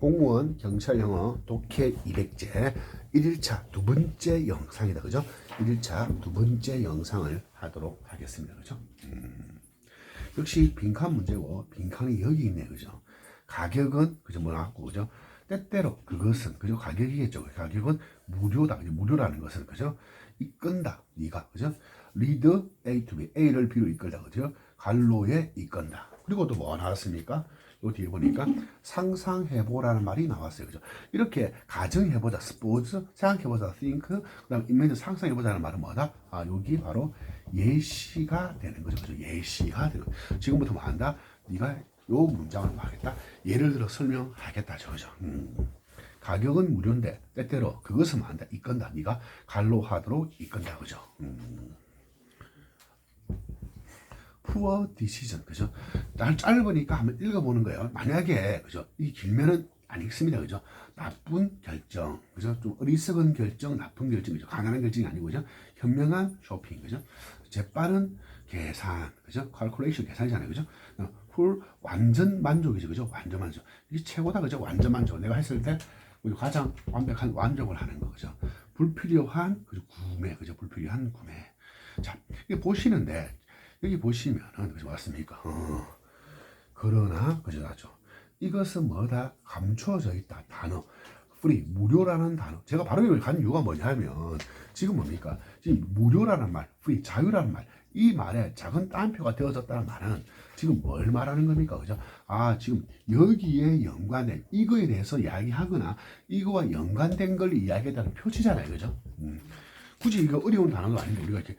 공무원 경찰 영어 독해 200제 1일차 두 번째 영상이다. 그죠? 1일차 두 번째 영상을 하도록 하겠습니다. 그죠? 음. 역시 빈칸 문제고 빈칸이 여기 있네. 그죠? 가격은 그죠? 뭐 나왔고 그죠? 때때로 그것은 그죠? 가격이겠죠. 가격은 무료다. 그죠? 무료라는 것은 그죠? 이끈다. 네가 그죠? 리드 A to B A를 B로 이끌다. 그죠? 갈로에 이끈다. 그리고 또 뭐 나왔습니까? 요 뒤에 보니까 상상해보라는 말이 나왔어요. 그죠? 이렇게 가정해보자, 스포츠, 생각해보자, think, 그 다음 이미지 상상해보자는 말은 뭐다? 아, 여기 바로 예시가 되는 거죠. 그죠? 예시가 되는. 지금부터 뭐 한다? 네가 요 문장을 뭐 하겠다? 예를 들어 설명하겠다. 그죠? 음. 가격은 무료인데 때때로 그것은 뭐 한다? 이끈다. 네가 갈로 하도록 이끈다. 그죠? 음. Poor decision 그죠? 날 짧으니까 한번 읽어보는 거예요. 만약에 그죠? 이 길면은 안 읽습니다. 그죠? 나쁜 결정 그죠? 좀 어리석은 결정, 나쁜 결정 그죠? 가난한 결정이 아니고 그죠? 현명한 쇼핑 그죠? 재빠른 계산 그죠? calculation 계산이잖아요. 그죠? 풀 완전 만족이죠. 그죠? 완전 만족. 이게 최고다. 그죠? 완전 만족. 내가 했을 때 가장 완벽한 완족을 하는 거 그죠? 불필요한 그죠? 구매 그죠? 불필요한 구매. 자, 이게 보시는데 여기 보시면은 맞습니까? 어. 그러나 그죠? 나죠. 이것은 뭐다? 감춰져 있다 단어. free 무료라는 단어. 제가 바로 이걸 간 이유가 뭐냐면 지금 뭡니까? 지금 무료라는 말 free 자유라는 말 이 말에 작은 따옴표가 되어졌다는 말은 지금 뭘 말하는 겁니까? 그죠? 아 지금 여기에 연관된 이거에 대해서 이야기하거나 이거와 연관된 걸 이야기했다는 표시잖아요. 그죠? 음. 굳이 이거 어려운 단어가 아닌데 우리가 이렇게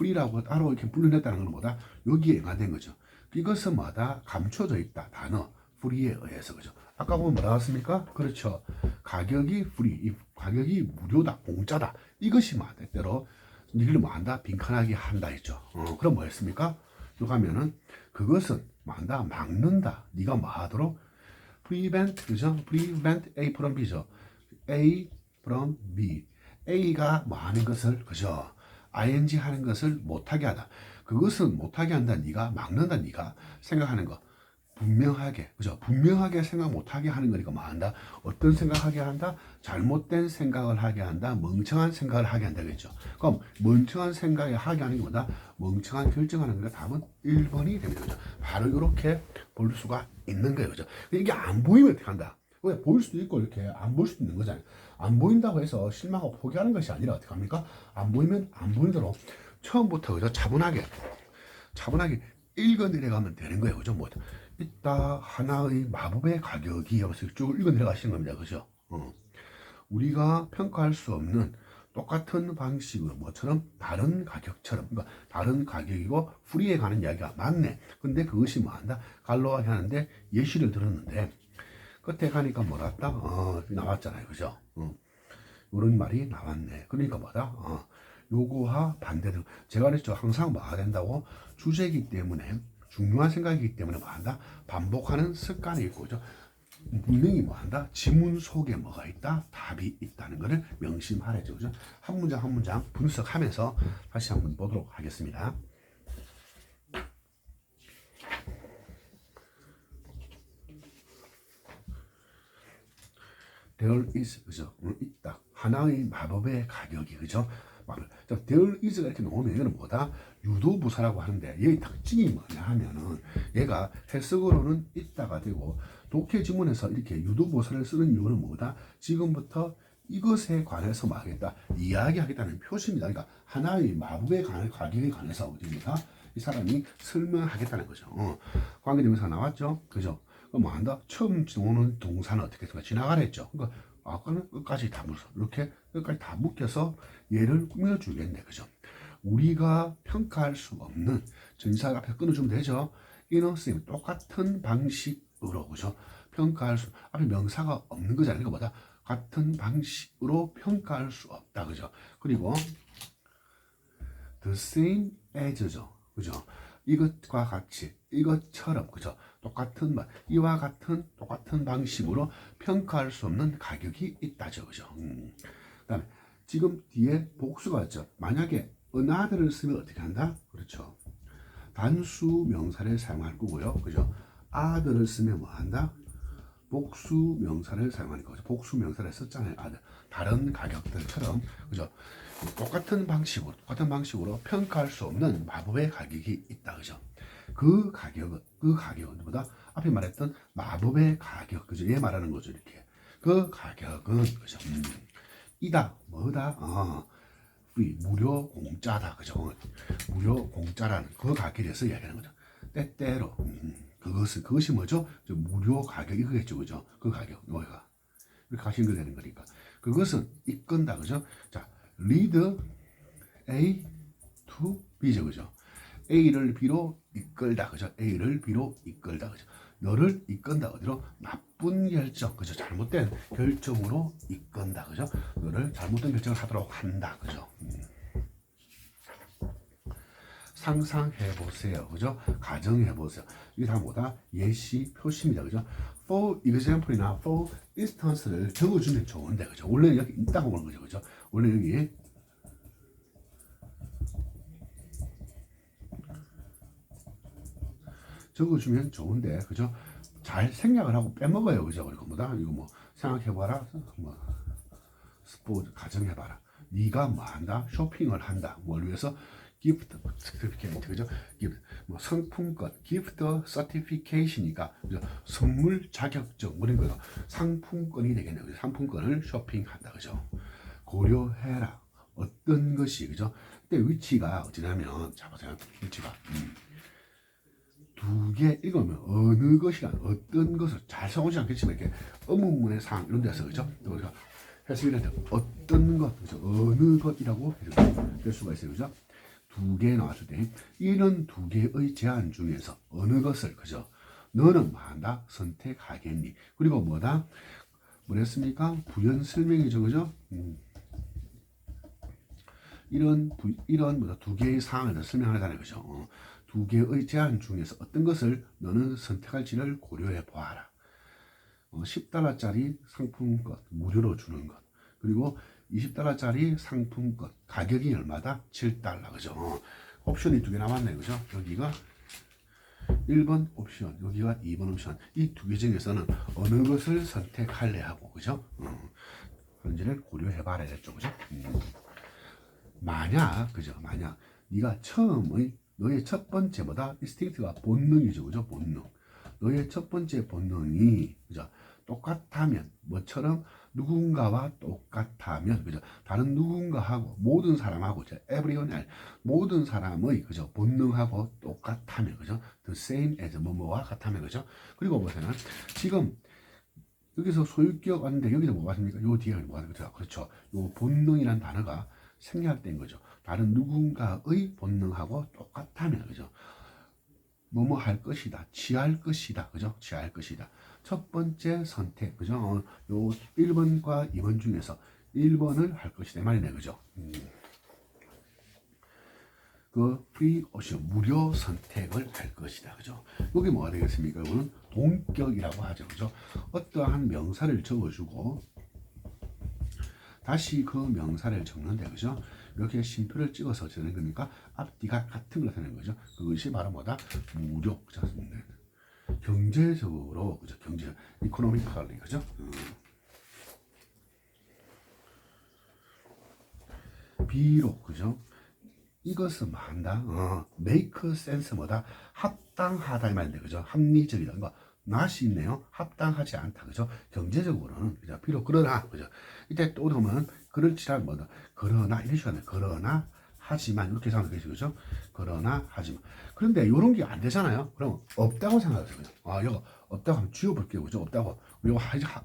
프리라고 따로 이렇게 불러냈다는 것보다 여기에 연관된 거죠. 이것은 뭐다? 감춰져 있다. 단어 프리에 의해서 그죠. 아까 보면 뭐 나왔습니까? 그렇죠. 가격이 프리, 이 가격이 무료다, 공짜다. 이것이 뭐 때때로 니를 뭐 한다? 빈칸하게 한다 했죠. 어, 그럼 뭐 했습니까? 쭉 가면은 그것은 뭐 한다? 막는다. 네가 뭐 하도록 prevent 그죠? prevent A from B죠. A from B. A가 뭐 하는 것을 그죠? Ing 하는 것을 못하게 하다. 그것은 못하게 한다. 네가 막는다. 네가 생각하는 거 분명하게 그죠? 분명하게 생각 못하게 하는 거니까 뭐 한다? 어떤 생각하게 한다? 잘못된 생각을 하게 한다. 멍청한 생각을 하게 한다겠죠. 그럼 멍청한 생각을 하게 하는 게 뭐다? 멍청한 결정하는 거니까 답은 1번이 됩니다. 그죠? 바로 이렇게 볼 수가 있는 거예요. 그죠? 이게 안 보이면 어떻게 한다? 왜 보일 수도 있고 이렇게 안 보일 수도 있는 거잖아요. 안 보인다고 해서 실망하고 포기하는 것이 아니라 어떻게 합니까? 안 보이면 안 보이도록 처음부터 그죠? 차분하게 차분하게 읽어 내려가면 되는 거예요. 그죠? 뭐 있다 하나의 마법의 가격이 여기서 쭉 읽어 내려가시는 겁니다. 그죠? 어. 우리가 평가할 수 없는 똑같은 방식으로 뭐처럼 다른 가격처럼 그러니까 다른 가격이고 프리에 가는 이야기가 맞네. 근데 그것이 뭐한다? 갈로하게 하는데 예시를 들었는데 끝에 가니까 뭐랬다? 어, 나왔잖아요. 그죠? 어. 이런 말이 나왔네. 그러니까 뭐다? 어, 요구와 반대등. 제가 그랬죠. 항상 뭐가 된다고? 주제이기 때문에, 중요한 생각이기 때문에 뭐 한다? 반복하는 습관이 있고, 죠 분명히 뭐 한다? 지문 속에 뭐가 있다? 답이 있다는 것을 명심하래죠. 그죠? 한 문장 한 문장 분석하면서 다시 한번 보도록 하겠습니다. There is 그죠? 어, 있다. 하나의 마법의 가격이 그죠? 말을. 자, there is가 이렇게 나오면 이거는 뭐다? 유도부사라고 하는데 얘의 특징이 뭐냐 하면은 얘가 해석으로는 있다가 되고 독해 지문에서 이렇게 유도부사를 쓰는 이유는 뭐다? 지금부터 이것에 관해서 말하겠다. 이야기하겠다는 표시입니다. 그러니까 하나의 마법의 가격에 관해서 어디입니까? 이 사람이 설명하겠다는 거죠. 어. 관계대명사 나왔죠? 그죠? 뭐 한다? 처음 오는 동사는 어떻게 했습니까? 지나가랬죠. 그러니까 아까는 끝까지 다 묶어서 이렇게 끝까지 다 묶여서 얘를 꾸며주겠네. 그죠? 우리가 평가할 수 없는 전사 앞에 끊어주면 되죠. 이너 쌤 똑같은 방식으로 그죠? 평가할 수 앞에 명사가 없는 거잖아요. 그보다 같은 방식으로 평가할 수 없다. 그죠? 그리고 the same as죠. 그죠? 이것과 같이 이것처럼 그죠? 똑같은 말 이와 같은 똑같은 방식으로 평가할 수 없는 가격이 있다죠. 그죠? 음. 그다음에 지금 뒤에 복수가 있죠. 만약에 another를 쓰면 어떻게 한다? 그렇죠. 단수 명사를 사용할 거고요. 그죠? other를 쓰면 뭐 한다? 복수 명사를 사용하는 거죠. 복수 명사를 썼잖아요. 아, 다른 가격들처럼 그죠? 똑같은 방식으로 똑같은 방식으로 평가할 수 없는 마법의 가격이 있다 그죠? 그 가격은 그 가격은 보다 앞에 말했던 마법의 가격 그죠? 얘 말하는 거죠 이렇게 그 가격은 그죠? 음, 이다 뭐다 어, 무료 공짜다 그죠? 무료 공짜라는 그 가격에서 이야기하는 거죠. 때때로 음, 그것은 그것이 뭐죠? 저 무료 가격이 그겠죠 그죠? 그 가격 여기가 이렇게 하시는 거 되는 거니까 그것은 이끈다 그죠? 자 lead A to B죠 그죠? A를 B로 이끌다 그죠? A를 B로 이끌다 그죠? 너를 이끈다 어디로 나쁜 결정 그죠? 잘못된 결정으로 이끈다 그죠? 너를 잘못된 결정을 하도록 한다 그죠? 음. 상상해 보세요. 그죠? 가정해 보세요. 이게 다 뭐다? 예시 표시입니다. 그죠? for example이나 for instance를 적어주면 좋은데, 그죠? 원래는 여기 있다고 보는 거죠. 그죠? 원래 여기 적어주면 좋은데, 그죠? 잘 생각을 하고 빼먹어요. 그죠? 그리고 뭐다? 이거 뭐, 생각해봐라. 뭐, 스포츠, 가정해봐라. 네가 뭐 한다? 쇼핑을 한다. 뭘 위해서? 기프트 서티피케이트 그죠? 기프트 뭐 상품권 기프트 서티피케이션이니까 그죠? 선물 자격증 뭐 이런 거 상품권이 되겠네요. 상품권을 쇼핑한다 그죠? 고려해라 어떤 것이 그죠? 근데 위치가 어찌냐면 자 보세요 위치가 음. 두개 읽으면 어느 것이란 어떤 것을 잘 써오지 않겠지만 이렇게 의문문의 상 이런 데서 그죠? 또 우리가 해석이할 때 어떤 것 그죠? 어느 것이라고 해석될 수가 있어요 그죠? 두 개 나왔을 때 이런 두 개의 제안 중에서 어느 것을 그죠? 너는 뭐 한다 선택하겠니? 그리고 뭐다? 뭐랬습니까? 부연 설명이죠, 그죠? 음. 이런 부, 이런 뭐다 두 개의 사항을 설명하잖아요, 그죠? 어. 두 개의 제안 중에서 어떤 것을 너는 선택할지를 고려해 보아라. 어, 10달러짜리 상품권 무료로 주는 것 그리고 20달러짜리 상품권 가격이 얼마다? 7달러 그죠? 어, 옵션이 두 개 남았네 그죠? 여기가 1번 옵션 여기가 2번 옵션 이 두 개 중에서는 어느 것을 선택할래 하고 그죠? 어, 그런지를 고려해 봐야 겠죠 그죠? 음. 만약 그죠? 만약 네가 처음의 너의 첫 번째보다 인스팅트가 본능이죠 그죠? 본능 너의 첫 번째 본능이 그죠? 똑같다면 뭐처럼 누군가와 똑같다면 그죠? 다른 누군가하고 모든 사람하고 저 everyone 모든 사람의 그죠? 본능하고 똑같다면 그죠? The same as 뭐뭐와 같다면 그죠? 그리고 보세요. 지금 여기서 소유격 왔는데 여기서 뭐가 습니까? 요 뒤에 뭐가 습니까 그렇죠. 요 본능이란 단어가 생략된 거죠. 다른 누군가의 본능하고 똑같다면 그죠? 뭐뭐 할 것이다 취할 것이다 그죠? 취할 것이다 첫 번째 선택, 그죠? 어, 요 1번과 2번 중에서 1번을 할 것이다. 말이네, 그죠? 음. 그 프리 오션 무료 선택을 할 것이다. 그죠? 여기 뭐가 되겠습니까? 이거는 동격이라고 하죠. 그죠? 어떠한 명사를 적어주고 다시 그 명사를 적는데 그죠? 이렇게 심표를 찍어서 적는 겁니까? 앞뒤가 같은 걸 하는 거죠. 그것이 바로 뭐다? 무료. 그죠? 경제적으로 그죠? 경제 이코노미컬리 그죠? 음. 비록 그죠? 이것은 뭐 한다 어, make sense 뭐다? 합당하다 이 말인데 그죠? 합리적이다 거. 낫이 있네요. 합당하지 않다 그죠? 경제적으로는 그죠? 비록 그러나 그죠? 이때 또 보면 그렇지라 뭐다? 그러나 이런 식으로 그러나 하지만 이렇게 생각하겠죠 그죠 그러나 하지만 그런데 이런 게 안 되잖아요. 그럼 없다고 생각하세요. 아, 이거 없다고 하면 지워볼게요. 그죠? 없다고. 이거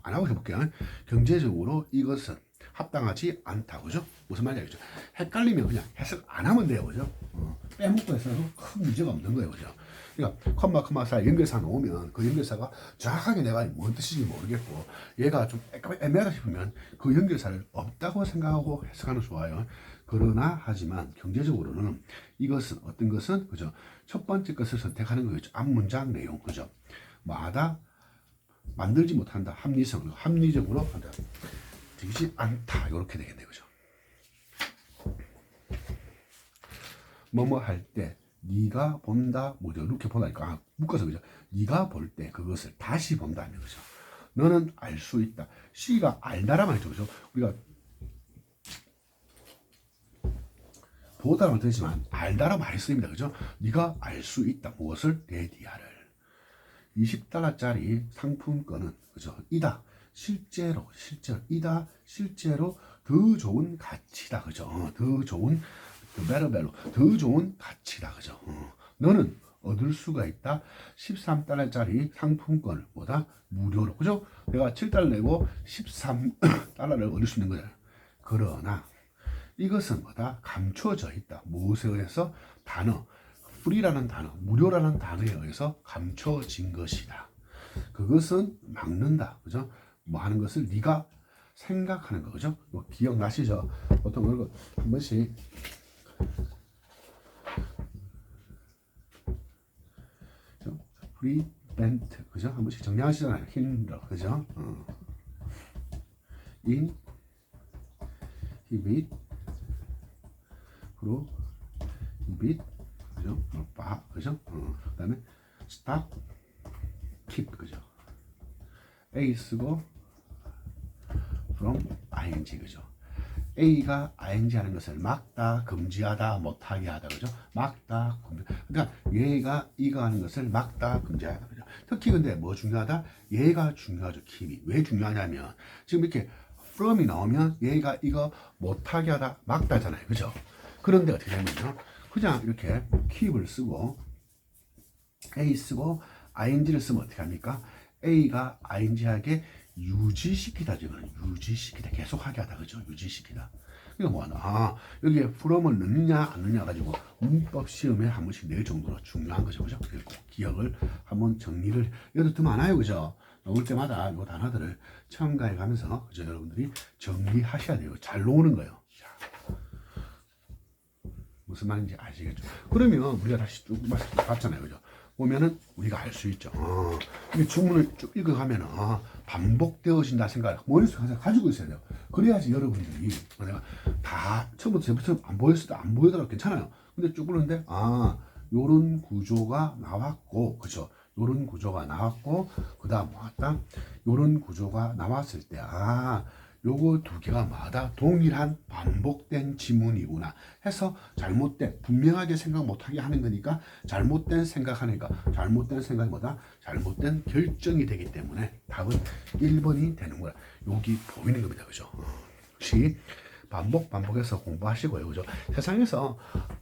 안 하고 해볼게요. 경제적으로 이것은 합당하지 않다. 그죠? 무슨 말이야. 그죠? 헷갈리면 그냥 해석 안 하면 돼요. 그죠? 어, 빼먹고 해서는 큰 문제가 없는 거예요. 그죠? 그러니까 컴마 컴마 사이 연결사 놓으면 그 연결사가 정확하게 내가 뭔 뜻인지 모르겠고 얘가 좀 애매하다 싶으면 그 연결사를 없다고 생각하고 해석하는 좋아요. 그러나 하지만 경제적으로는 이것은 어떤 것은 그죠? 첫 번째 것을 선택하는 거죠. 앞 문장 내용 그죠? 마다 만들지 못한다. 합리성 합리적으로 한다. 되지 않다. 이렇게 되겠네요. 그죠? 뭐뭐 할 때 네가 본다 뭐죠? 이렇게 보다니까 아, 묶어서 그죠? 네가 볼 때 그것을 다시 본다면 그죠? 너는 알 수 있다. C가 알다란 말이죠. 그죠? 우리가 보다라고 되지만 알다라 말이 쓰입니다. 그죠? 네가 알 수 있다. 무엇을? 레디아를. 20달러짜리 상품권은 그죠? 이다. 실제로 실제로 이다. 실제로 더 좋은 가치다. 그죠? 어, 더 좋은 더 베러벨로 더 좋은 가치다. 그죠? 어. 너는 얻을 수가 있다. 13달러짜리 상품권을 보다 무료로. 그죠? 내가 7달러 내고 13달러를 얻을 수 있는 거잖아요. 그러나 이것은 뭐다? 감춰져 있다. 무엇에 의해서? 단어. free라는 단어, 무료라는 단어에 의해서 감춰진 것이다. 그것은 막는다. 그죠? 뭐 하는 것을 네가 생각하는 거. 그죠? 뭐 기억나시죠? 보통 그런 거한 번씩 prevent 그죠? 한 번씩 정리하시잖아요. hinder 그죠? 어. Inhibit prohibit 그죠? 어, 바 그죠? 어. 그다음에 stop keep 그죠? A 쓰고 from ing 그죠? A가 ing 하는 것을 막다, 금지하다, 못하게 하다 그죠? 막다, 금지. 그러니까 얘가 이거 하는 것을 막다, 금지하다 그죠? 특히 근데 뭐 중요하다? 얘가 중요하죠. 킵이 왜 중요하냐면 지금 이렇게 from이 나오면 얘가 이거 못하게 하다, 막다잖아요, 그죠? 그런데 어떻게 되면요? 그냥 이렇게 킵을 쓰고 A 쓰고 ing를 쓰면 어떻게 합니까? A가 ing하게 유지시키다 지금 유지시키다 계속하게 하다 그죠? 유지시키다. 이거 뭐하나? 아, 여기에 from을 넣느냐 안 넣느냐 가지고 문법 시험에 한 번씩 낼 정도로 중요한 거죠, 그죠? 기억을 한번 정리를 이것도 더 많아요, 그죠? 나올 때마다 이 단어들을 첨가해 가면서 그죠? 여러분들이 정리하셔야 돼요. 잘 놓는 거예요. 자. 무슨 말인지 아시겠죠? 그러면 우리가 다시 쭉 봤잖아요, 그죠? 보면은 우리가 알 수 있죠. 어, 이 주문을 쭉 읽어가면은 어, 반복되어진다 생각을 머릿속에 항상 가지고 있어야 돼요. 그래야지 여러분들이 어, 내가 다 처음부터 제부터 안 보였을 때안 보이더라도 괜찮아요. 근데 쭉 보는데 아 요런 구조가 나왔고 그죠? 요런 구조가 나왔고 그 다음 뭐다 요런 구조가 나왔을 때아 요거 두 개가 마다 동일한 반복된 지문이구나 해서 잘못된 분명하게 생각 못하게 하는 거니까 잘못된 생각하니까 잘못된 생각이 뭐다 잘못된 결정이 되기 때문에 답은 1번이 되는 거야. 여기 보이는 겁니다. 그죠? 어, 혹시 반복 반복해서 공부하시고요. 그죠? 세상에서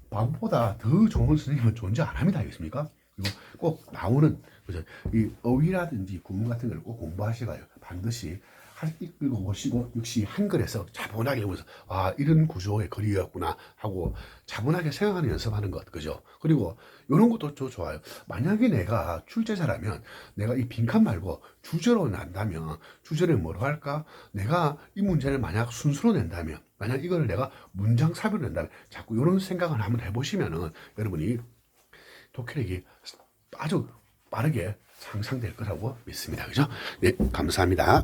반복보다 더 좋은 선생님은 존재 안 합니다. 알겠습니까? 그리고 꼭 나오는 그죠? 이 어휘라든지 구문 같은 걸 꼭 공부하시고요. 반드시 읽고 보시고 역시 한글에서 차분하게 읽으면서 아 이런 구조의 글이었구나 하고 차분하게 생각하는 연습하는 것 그죠? 그리고 이런 것도 또 좋아요. 만약에 내가 출제자라면 내가 이 빈칸 말고 주제로 난다면 주제를 뭐로 할까? 내가 이 문제를 만약 순수로 낸다면 만약 이거를 내가 문장 삽입을 낸다면 자꾸 이런 생각을 한번 해보시면은 여러분이 독해력이 아주 빠르게 상상될 거라고 믿습니다. 그죠? 네 감사합니다